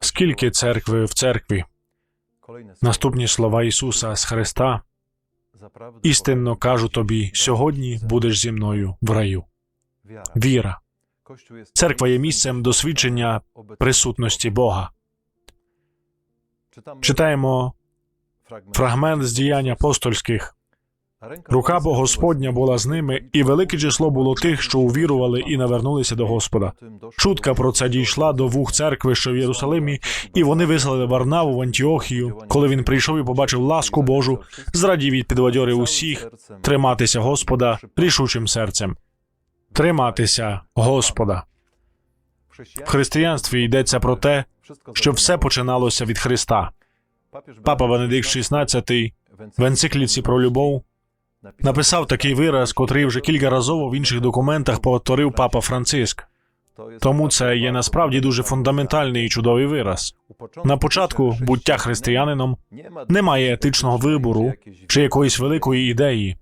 Скільки церкви в церкві? Наступні слова Ісуса з Христа. Істинно кажу тобі, сьогодні будеш зі мною в раю. Віра. Церква є місцем досвідчення присутності Бога. Читаємо фрагмент з діянь апостольських. Рука бо Господня була з ними, і велике число було тих, що увірували і навернулися до Господа. Чутка про це дійшла до вух церкви, що в Єрусалимі, і вони вислали Варнаву в Антіохію. Коли він прийшов і побачив ласку Божу, зрадів і підбадьорив усіх триматися Господа рішучим серцем. Триматися Господа. В християнстві йдеться про те, що все починалося від Христа. Папа Венедикт XVI в енцикліці про любов написав такий вираз, котрий вже кількаразово в інших документах повторив папа Франциск. Тому це є насправді дуже фундаментальний і чудовий вираз. На початку буття християнином немає етичного вибору чи якоїсь великої ідеї.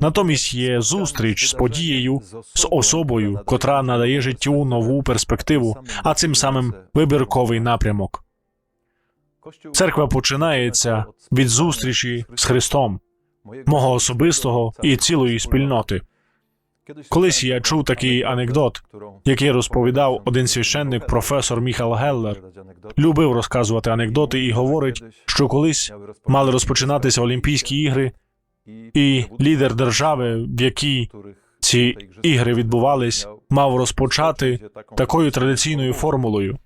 Натомість є зустріч з подією, з особою, котра надає життю нову перспективу, а цим самим вибірковий напрямок. Церква починається від зустрічі з Христом, мого особистого і цілої спільноти. Колись я чув такий анекдот, який розповідав один священник, професор Міхал Геллер. Любив розказувати анекдоти і говорить, що колись мали розпочинатися Олімпійські ігри, і лідер держави, в якій ці ігри відбувались, мав розпочати такою традиційною формулою.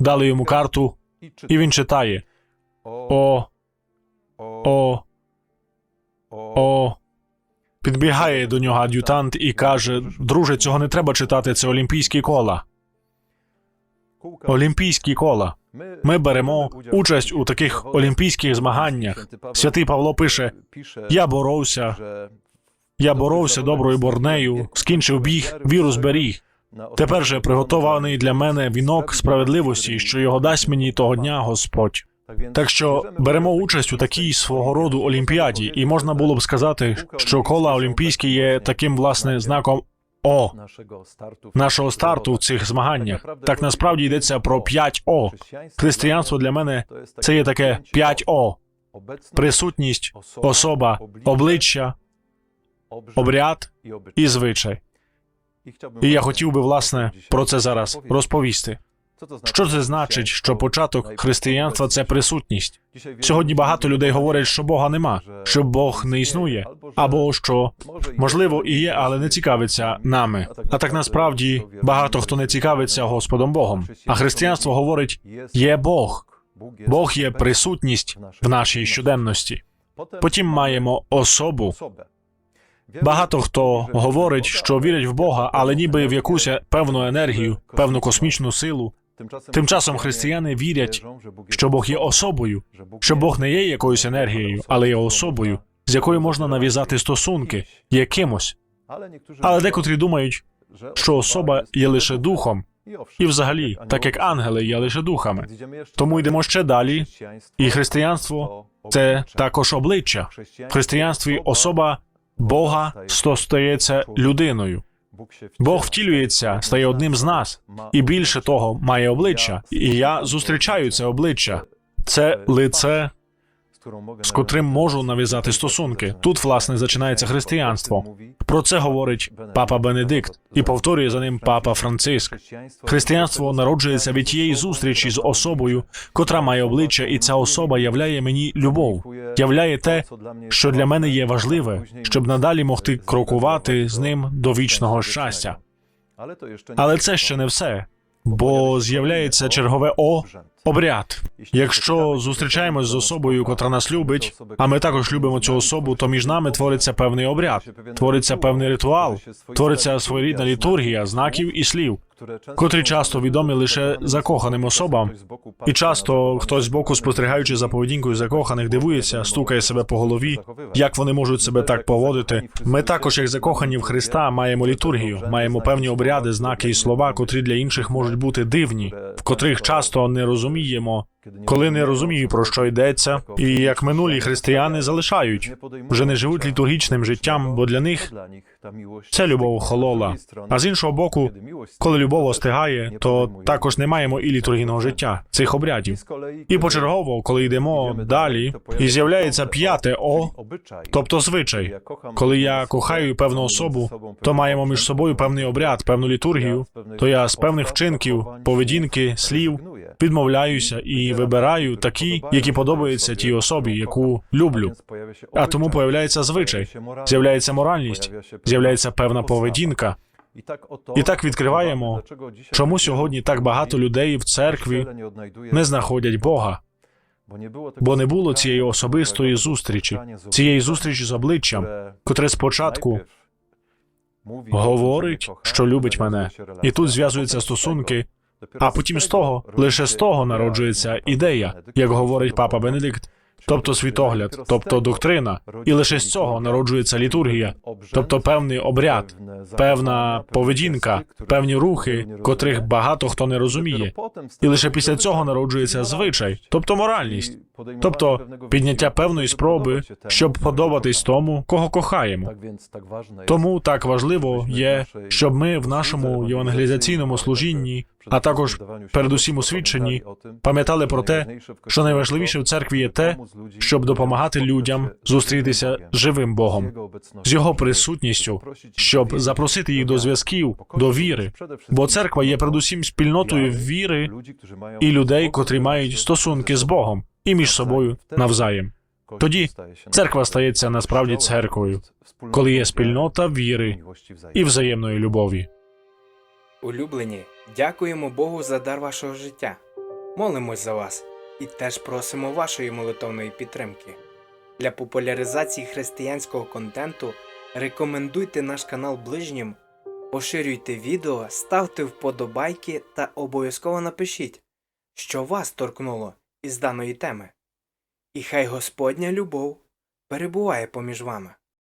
Дали йому карту, і він читає О, О, О. Підбігає до нього ад'ютант і каже: Друже, цього не треба читати, це олімпійські кола. Олімпійські кола. Ми беремо участь у таких олімпійських змаганнях. Святий Павло пише: Я боровся, я боровся доброю борнею, скінчив біг, віру зберіг. Тепер же приготований для мене вінок справедливості, що його дасть мені того дня Господь. Так що беремо участь у такій свого роду олімпіаді, і можна було б сказати, що кола олімпійські є таким власне знаком О нашого старту в цих змаганнях. Так насправді йдеться про 5 О. Християнство для мене це є таке 5 О. Присутність, особа, обличчя, обряд і звичай. І я хотів би власне про це зараз розповісти. Що це значить, що початок християнства це присутність? Сьогодні багато людей говорять, що Бога нема, що Бог не існує, або що можливо і є, але не цікавиться нами. А так насправді багато хто не цікавиться Господом Богом. А християнство говорить: є Бог, Бог є присутність в нашій щоденності. Потім маємо особу. Багато хто говорить, що вірять в Бога, але ніби в якусь певну енергію, певну космічну силу. Тим часом християни вірять, що Бог є особою, що Бог не є якоюсь енергією, але є особою, з якою можна нав'язати стосунки, якимось. Але декотрі думають, що особа є лише духом, і взагалі, так як ангели є лише духами. Тому йдемо ще далі, і християнство це також обличчя. В християнстві особа Бога сто стається людиною. Бог втілюється, стає одним з нас, і більше того, має обличчя. І я зустрічаю це обличчя. Це лице, з котрим можу нав'язати стосунки. Тут, власне, зачинається християнство. Про це говорить папа Бенедикт і повторює за ним папа Франциск. Християнство народжується від тієї зустрічі з особою, котра має обличчя, і ця особа являє мені любов, являє те, що для мене є важливе, щоб надалі могти крокувати з ним до вічного щастя. Але це ще не все, бо з'являється чергове О обряд. Якщо зустрічаємось з особою, котра нас любить, а ми також любимо цю особу, то між нами твориться певний обряд, твориться певний ритуал, твориться своєрідна літургія знаків і слів, котрі часто відомі лише закоханим особам. І часто хтось з боку, спостерігаючи за поведінкою закоханих, дивується, стукає себе по голові, як вони можуть себе так поводити. Ми також, як закохані в Христа, маємо літургію, маємо певні обряди, знаки і слова, котрі для інших можуть бути дивні, в котрих часто не розуміємо, коли не розумію, про що йдеться, і як минулі християни залишають, вже не живуть літургічним життям, бо для них це любов охолола. А з іншого боку, коли любов остигає, то також не маємо і літургійного життя цих обрядів. І почергово, коли йдемо далі, і з'являється п'яте О, тобто звичай. Коли я кохаю певну особу, то маємо між собою певний обряд, певну літургію. То я з певних вчинків, поведінки, слів відмовляюся і вибираю такі, які подобаються тій особі, яку люблю. А тому появляється звичай, з'являється моральність, з'являється певна поведінка. І так відкриваємо, Чому сьогодні так багато людей в церкві не знаходять Бога? Бо не було цієї особистої зустрічі, цієї зустрічі з обличчям, котре спочатку говорить, що любить мене, і тут зв'язуються стосунки. А потім з того, лише з того народжується ідея, як говорить папа Бенедикт, тобто світогляд, тобто доктрина, і лише з цього народжується літургія, тобто певний обряд, певна поведінка, певні рухи, котрих багато хто не розуміє. І лише після цього народжується звичай, тобто моральність, тобто підняття певної спроби, щоб подобатись тому, кого кохаємо. Тому так важливо є, щоб ми в нашому євангелізаційному служінні, а також передусім у свідченні, пам'ятали про те, що найважливіше в церкві є те, щоб допомагати людям зустрітися з живим Богом, з його присутністю, щоб запросити їх до зв'язків, до віри. Бо церква є передусім спільнотою віри і людей, котрі мають стосунки з Богом і між собою навзаєм. Тоді церква стається насправді церквою, коли є спільнота віри і взаємної любові. Улюблені, дякуємо Богу за дар вашого життя. Молимось за вас і теж просимо вашої молитовної підтримки. Для популяризації християнського контенту рекомендуйте наш канал ближнім, поширюйте відео, ставте вподобайки та обов'язково напишіть, що вас торкнуло із даної теми. І хай Господня любов перебуває поміж вами.